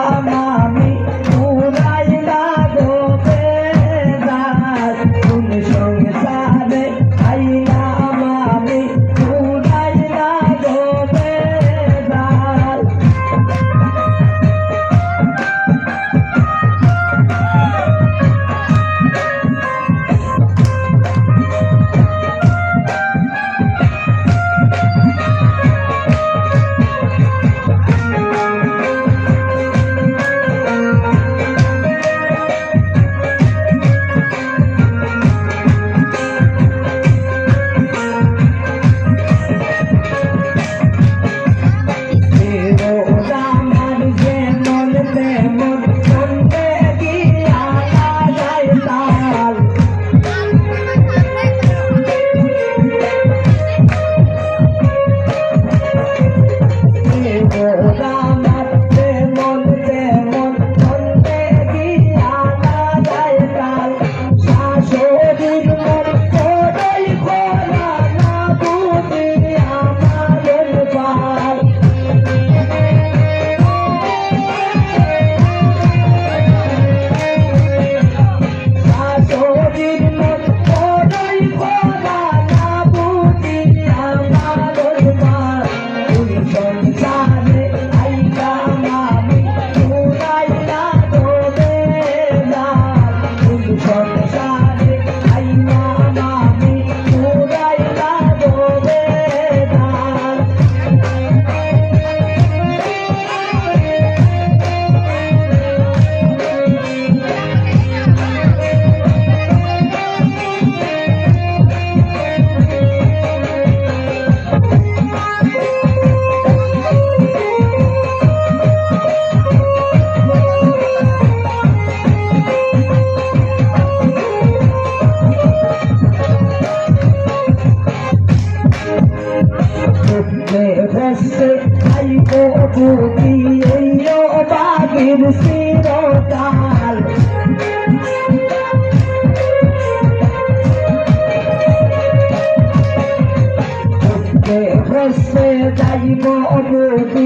mommy. Thank you. মুখে বসে খাইব পুতি এই বাবির শিরতাল মুখে বসে যাইব পুতি